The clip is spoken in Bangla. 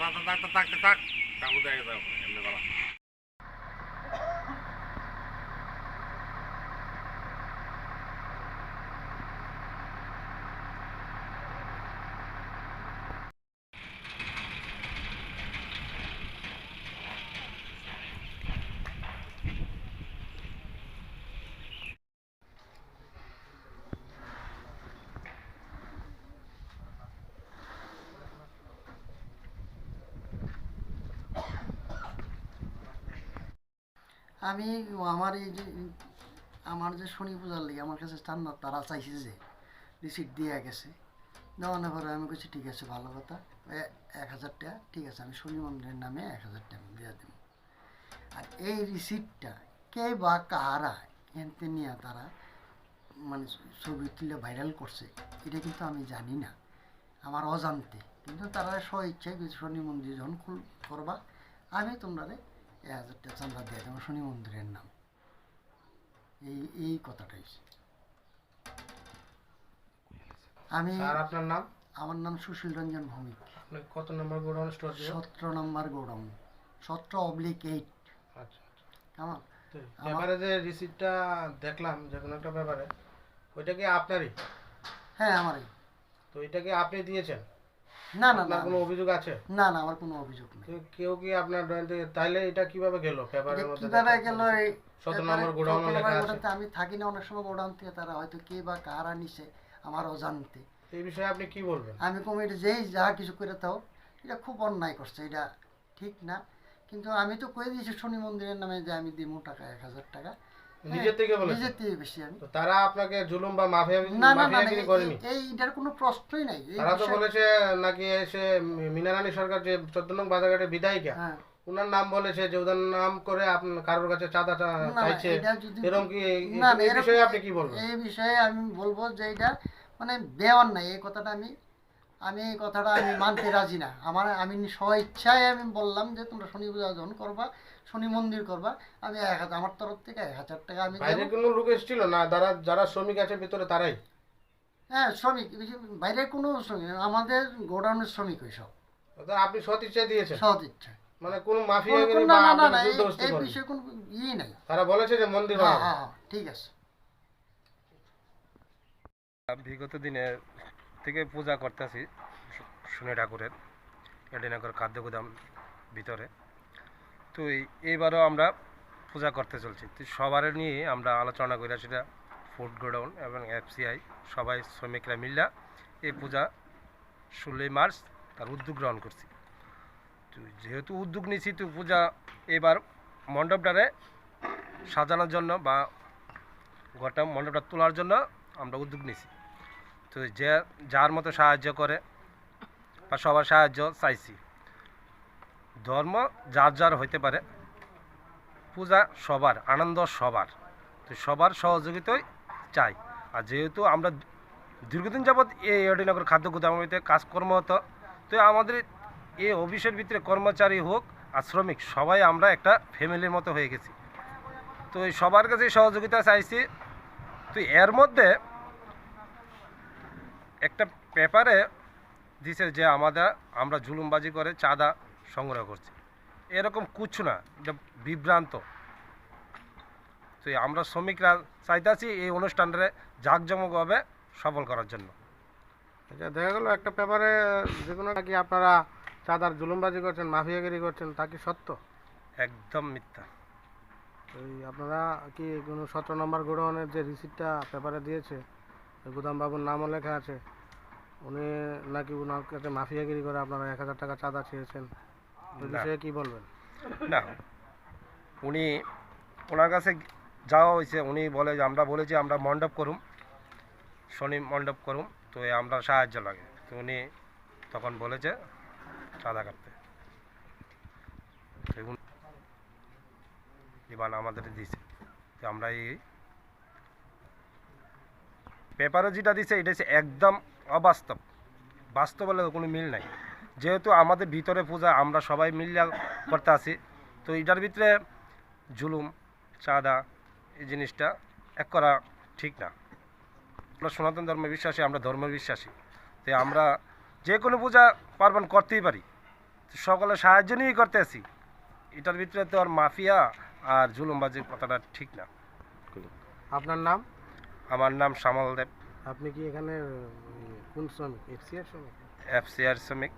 থাক থাক থাক থাক কাকু দেখে যাও আমি আমার এই যে আমার যে শনি পূজার লেগে আমার কাছে চান্নার তারা চাইছে যে রিসিট দিয়ে গেছে। দেওয়ানোর পরে আমি বলছি ঠিক আছে, ভালো কথা। এক হাজার টাকা, ঠিক আছে, আমি শনি মন্দিরের নামে এক হাজার টাকা দিয়ে দেবো। আর এই রিসিপ্টটা কে বা কাহারা এনতে নিয়ে তারা মানে ছবি তুলে ভাইরাল করছে, এটা কিন্তু আমি জানি না। আমার অজান্তে। কিন্তু তারা স্ব ইচ্ছায় শনি মন্দির যখন খুল, করবা, আমি তোমরা এক হাজার চান্দা দিয়ে দেবো শনি মন্দিরের নাম। এই এই কথাটাই। আমি আপনার নাম? আমার নাম সুশীল রঞ্জন ভৌমিক। কত নম্বর গোডাউন স্টোর সতেরো নম্বর গোডাউন। সতেরো অবলিক এইট। আচ্ছা কেমন? ব্যাপারে যে রিসিপ্টটা দেখলাম যে কোনো একটা ব্যাপারে ওইটা কি আপনারই? হ্যাঁ আমারই। তো এটা কি আপনি দিয়েছেন? না না না কোনো অভিযোগ আছে? না না আমার কোনো অভিযোগ নেই। কেউ কি আপনার তাইলে এটা কীভাবে গেল? পেপারের মধ্যে কীভাবে গেল এই ব্যাপারে নম্বর গোডাউনে লেখা আছে। আমি থাকি না অনেক সময় গোডাউন থেকে তারা হয়তো কে বা কারা নিছে আমার অজান্তে। এই বিষয়ে আপনি কি বলবেন? আমি কমিটি যেই যা কিছু করে তাও এটা খুব অন্যায় করছে এটা ঠিক না। কিন্তু আমি তো কয়ে দিয়েছি শনি মন্দিরের নামে যে আমি দিব টাকা এক হাজার টাকা। থেকে থেকে বেশি আমি। তারা আপনাকে জুলুম বা মাফিয়া না না না করেনি? এইটার কোনো প্রশ্নই নাই। তারা তো বলেছে নাকি এসে মিনারানী সরকার যে চোদ্দ নং বাজারঘাটের বিধায়িকা হ্যাঁ। নাম বলেছে যে নাম করে কারোর কাছে চাঁদা চাইছে। এরকম কি এই- বিষয়ে আপনি কি বলবেন? এই বিষয়ে আমি বলব যে এটা মানে দেওয়ার নাই এই কথাটা আমি আমি এই কথাটা আমি মানতে রাজি না। আমার আমি স্ব ইচ্ছায় আমি বললাম যে তোমরা শনি পূজা যখন করবা শনি মন্দির করবা। আমি এক হাজার আমার তরফ থেকে এক হাজার টাকা আমি বাইরে কোনো লোক এসেছিল না? যারা যারা শ্রমিক আছে ভিতরে তারাই? হ্যাঁ শ্রমিক। বাইরে কোনো শ্রমিক আমাদের গোডাউনের শ্রমিক ওই সব আপনি সৎ ইচ্ছায় দিয়েছেন? সৎ ইচ্ছা মানে কোনো বা না না না এই-। বিষয়ে কোনো ইয়ে নাই। তারা বলেছে যে মন্দির হ্যাঁ হ্যাঁ হ্যাঁ ঠিক আছে। বিগত দিনে থেকে পূজা করতেছি শনি ঠাকুরের, এডিনগর খাদ্য গুদাম ভিতরে। তো এইবারও আমরা পূজা করতে চলছি। তো সবার নিয়ে আমরা আলোচনা করে সেটা ফুড গোডাউন এবং এফসিআই সবাই শ্রমিকরা মিল্লা এই পূজা ষোলোই মার্চ তার উদ্যোগ গ্রহণ করছি। তো যেহেতু উদ্যোগ নিয়েছি, তো পূজা এবার মণ্ডপটারে সাজানোর জন্য বা ঘরটা মণ্ডপটা তোলার জন্য আমরা উদ্যোগ নিয়েছি। তো যে, যার মতো সাহায্য করে, বা সবার সাহায্য চাইছি। ধর্ম যার যার হইতে পারে, পূজা সবার, আনন্দ সবার। তো সবার সহযোগিতাই চাই। আর যেহেতু আমরা দীর্ঘদিন যাবৎ এই অডিনগর খাদ্য গুদামিতে কাজকর্ম হতো, তো আমাদের এই অফিসের ভিতরে কর্মচারী হোক আর শ্রমিক, সবাই আমরা একটা ফ্যামিলির মতো হয়ে গেছি। তো সবার কাছে সহযোগিতা চাইছি। তো এর মধ্যে একটা পেপারে দিছে যে আমাদের আমরা জুলুমবাজি করে চাঁদা সংগ্রহ করছি। এরকম কুছ না এটা বিভ্রান্ত। তো আমরা শ্রমিকরা চাইতেছি এই অনুষ্ঠানটারে জাঁকজমকভাবে সফল করার জন্য। আচ্ছা দেখা গেল একটা পেপারে যে কোনো নাকি আপনারা চাঁদার জুলুমবাজি করছেন মাফিয়াগিরি করছেন তা কি সত্য? একদম মিথ্যা। এই আপনারা কি কোনো সতেরো নম্বর গোডাউনের যে রিসিপ্টটা পেপারে দিয়েছে গুদাম বাবুর নামও লেখা আছে। উনি নাকি ওনার কাছে মাফিয়াগিরি করে আপনারা এক হাজার টাকা চাঁদা চেয়েছেন। ওই। বিষয়ে কি বলবেন? না। উনি ওনার কাছে যাওয়া হয়েছে। উনি বলে যে আমরা বলেছি আমরা মণ্ডপ করুম। শনি মণ্ডপ করুম। তো আমরা সাহায্য লাগে। তো উনি তখন বলেছে চাঁদা কাটতে। এবার আমাদের দিয়েছে আমরা এই পেপারে যেটা দিছে, এটা হচ্ছে একদম অবাস্তব। বাস্তবের কোনো মিল নাই। যেহেতু আমাদের ভিতরে পূজা, আমরা সবাই মিলিয়া করতে আছি, তো এটার ভিতরে জুলুম, চাঁদা, এই জিনিসটা এক করা ঠিক না। আমরা সনাতন ধর্মে বিশ্বাসী, আমরা ধর্মের বিশ্বাসী। তো আমরা যে কোনো পূজা পার্বণ করতেই পারি। সকলে সাহায্য নিয়েই করতে করতেছি এটার ভিতরে তো আর মাফিয়া আর জুলুমবাজির কথাটা ঠিক না। আপনার নাম? আমার নাম শ্যামল দেব। আপনি কি এখানে কোন শ্রমিক? এফসিআর শ্রমিক? এফসিআর শ্রমিক।